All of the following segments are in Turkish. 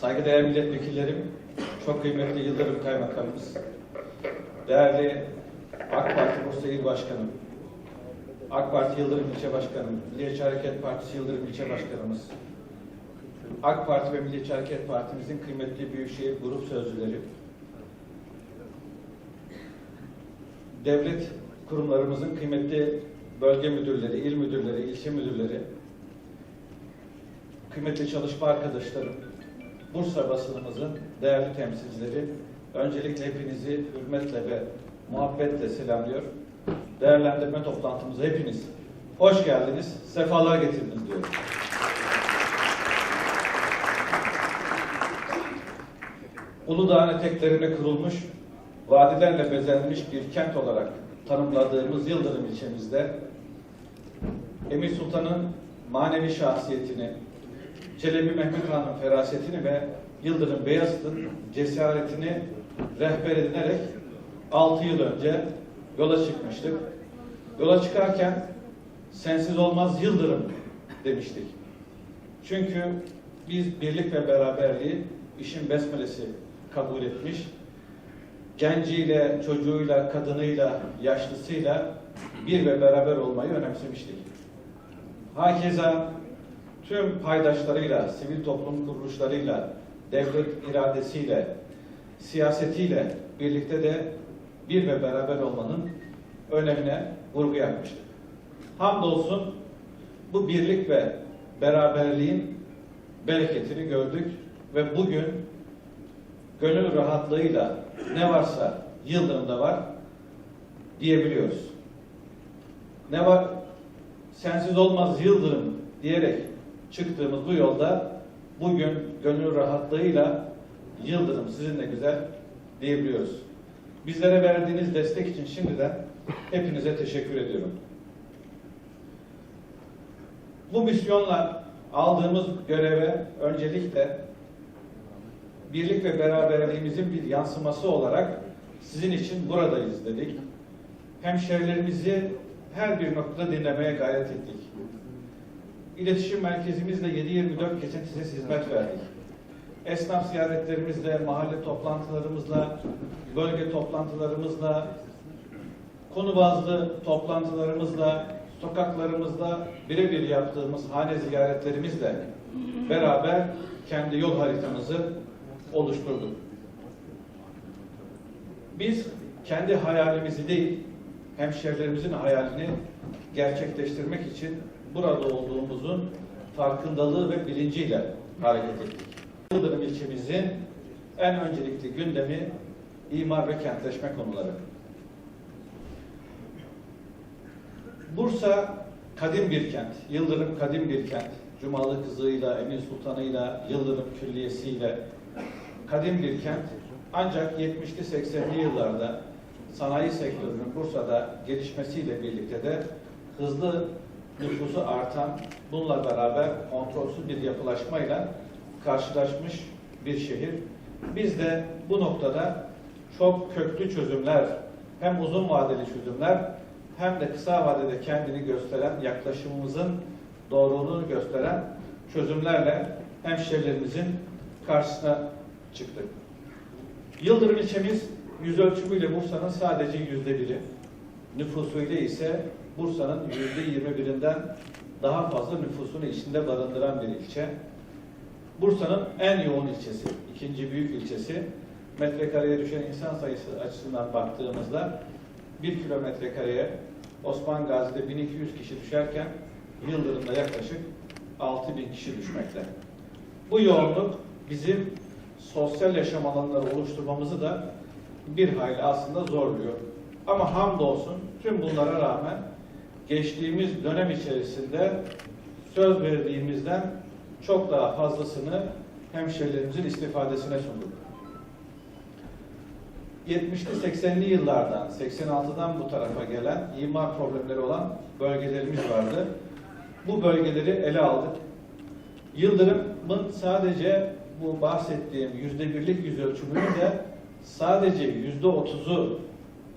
saygıdeğer milletvekillerim, çok kıymetli Yıldırım Kaymakamımız, değerli AK Parti Bursa İl Başkanım, AK Parti Yıldırım İlçe Başkanım, Milliyetçi Hareket Partisi Yıldırım İlçe Başkanımız, AK Parti ve Milliyetçi Hareket Partimizin kıymetli Büyükşehir Grup Sözcüleri, devlet kurumlarımızın kıymetli bölge müdürleri, il müdürleri, ilçe müdürleri, kıymetli çalışma arkadaşlarım, Bursa basınımızın değerli temsilcileri, öncelikle hepinizi hürmetle ve muhabbetle selamlıyor. Değerlendirme toplantımıza hepiniz hoş geldiniz, sefalar getirdiniz diyorum. Uludağ'ın eteklerine kurulmuş, vadilerle bezenmiş bir kent olarak tanımladığımız Yıldırım ilçemizde Emir Sultan'ın manevi şahsiyetini, Çelebi Mehmet Han'ın ferasetini ve Yıldırım Beyazıt'ın cesaretini rehber edinerek 6 yıl önce yola çıkmıştık. Yola çıkarken sensiz olmaz Yıldırım demiştik. Çünkü biz birlik ve beraberliği işin besmelesi kabul etmiş. Genciyle, çocuğuyla, kadınıyla, yaşlısıyla bir ve beraber olmayı önemsemiştik. Hakeza tüm paydaşlarıyla, sivil toplum kuruluşlarıyla, devlet iradesiyle, siyasetiyle birlikte de bir ve beraber olmanın önemine vurgu yapmıştık. Hamdolsun bu birlik ve beraberliğin bereketini gördük ve bugün gönül rahatlığıyla ne varsa Yıldırım'da var diyebiliyoruz. Ne var? Sensiz olmaz Yıldırım diyerek çıktığımız bu yolda bugün gönül rahatlığıyla Yıldırım sizinle güzel diyebiliyoruz. Bizlere verdiğiniz destek için şimdiden hepinize teşekkür ediyorum. Bu misyonla aldığımız göreve öncelikle birlik ve beraberliğimizin bir yansıması olarak sizin için buradayız dedik. Hemşerilerimizi her bir noktada dinlemeye gayret ettik. İletişim merkezimizle 7-24 kesintisiz hizmet verdik. Esnaf ziyaretlerimizle, mahalle toplantılarımızla, bölge toplantılarımızla, konu bazlı toplantılarımızla, sokaklarımızda birebir yaptığımız hane ziyaretlerimizle beraber kendi yol haritamızı oluşturduk. Biz kendi hayalimizi değil, hemşerilerimizin hayalini gerçekleştirmek için burada olduğumuzun farkındalığı ve bilinciyle hareket ettik. Yıldırım ilçemizin en öncelikli gündemi imar ve kentleşme konuları. Bursa kadim bir kent. Yıldırım kadim bir kent. Cumalı kızıyla, Emir Sultan'ıyla, Yıldırım Külliyesi'yle kadim bir kent. Ancak 70'li 80'li yıllarda sanayi sektörünün Bursa'da gelişmesiyle birlikte de hızlı nüfusu artan, bununla beraber kontrolsüz bir yapılaşmayla karşılaşmış bir şehir. Biz de bu noktada çok köklü çözümler, hem uzun vadeli çözümler hem de kısa vadede kendini gösteren, yaklaşımımızın doğruluğunu gösteren çözümlerle hemşehrilerimizin karşısına çıktık. Yıldırım ilçemiz yüz ölçümüyle Bursa'nın sadece yüzde biri, nüfusuyla ise Bursa'nın yüzde yirmi birinden daha fazla nüfusunu içinde barındıran bir ilçe. Bursa'nın en yoğun ilçesi, ikinci büyük ilçesi. Metrekareye düşen insan sayısı açısından baktığımızda bir kilometre kareye Osman Gazi'de 1200 kişi düşerken Yıldırım'da yaklaşık 6000 kişi düşmekte. Bu yoğunluk bizim sosyal yaşam alanları oluşturmamızı da bir hayli aslında zorluyor. Ama hamdolsun tüm bunlara rağmen geçtiğimiz dönem içerisinde söz verdiğimizden çok daha fazlasını hemşehrilerimizin istifadesine sunduk. 70'li 80'li yıllardan, 86'dan bu tarafa gelen imar problemleri olan bölgelerimiz vardı. Bu bölgeleri ele aldık. Yıldırım'ın sadece bu bahsettiğim yüzde birlik yüz ölçümünün de sadece yüzde otuzu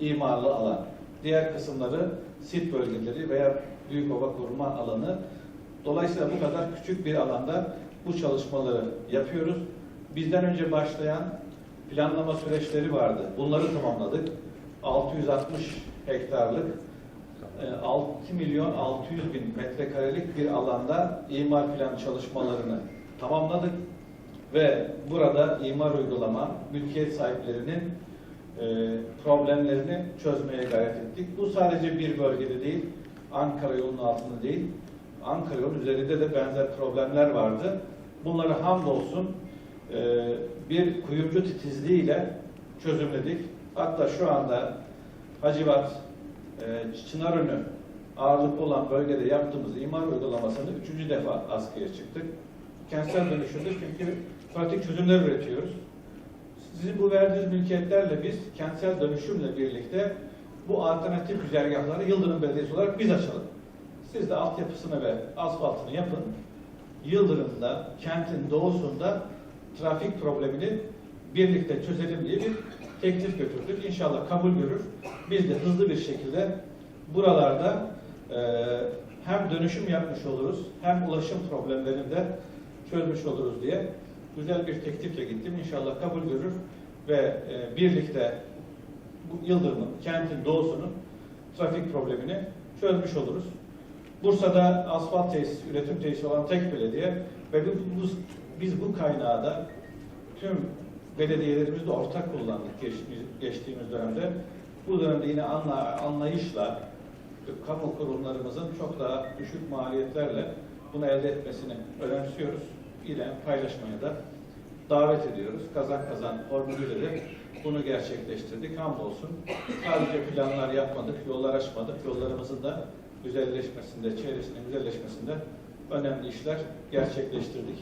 imarlı alan. Diğer kısımları sit bölgeleri veya büyükova koruma alanı. Dolayısıyla bu kadar küçük bir alanda bu çalışmaları yapıyoruz. bizden önce başlayan planlama süreçleri vardı. Bunları tamamladık. 660 hektarlık e, 6 milyon 600 bin metrekarelik bir alanda imar plan çalışmalarını tamamladık ve burada imar uygulama mülkiyet sahiplerinin e, problemlerini çözmeye gayret ettik. Bu sadece bir bölgede değil, Ankara yolunun altında değil, Ankara yolunun üzerinde de benzer problemler vardı. Bunları hamdolsun e, bir kuyumcu titizliğiyle çözümledik. Hatta şu anda Hacivat, e, Çınarönü ağırlıklı olan bölgede yaptığımız imar uygulamasını üçüncü defa askıya çıktık. Kentsel dönüşümde çünkü pratik çözümler üretiyoruz. Sizin bu verdiğiniz mülkiyetlerle biz kentsel dönüşümle birlikte bu alternatif güzergahları Yıldırım Belediyesi olarak biz açalım. Siz de altyapısını ve asfaltını yapın. Yıldırım'da, kentin doğusunda trafik problemini birlikte çözelim diye bir teklif götürdük. İnşallah kabul görür. Biz de hızlı bir şekilde buralarda e, hem dönüşüm yapmış oluruz hem ulaşım problemlerini de çözmüş oluruz diye güzel bir teklifle gittim. İnşallah kabul görür ve e, birlikte bu Yıldırım'ın, kentin doğusunun trafik problemini çözmüş oluruz. Bursa'da asfalt tesis, üretim tesisi olan tek belediye ve bu- biz bu kaynağı da tüm belediyelerimizle ortak kullandık geçtiğimiz, dönemde. Bu dönemde yine anla, anlayışla kamu kurumlarımızın çok daha düşük maliyetlerle bunu elde etmesini önemsiyoruz. Yine paylaşmaya da davet ediyoruz. Kazan kazan de bunu gerçekleştirdik. Hamdolsun. Sadece planlar yapmadık, yollar açmadık. Yollarımızın da güzelleşmesinde, çevresinin güzelleşmesinde önemli işler gerçekleştirdik.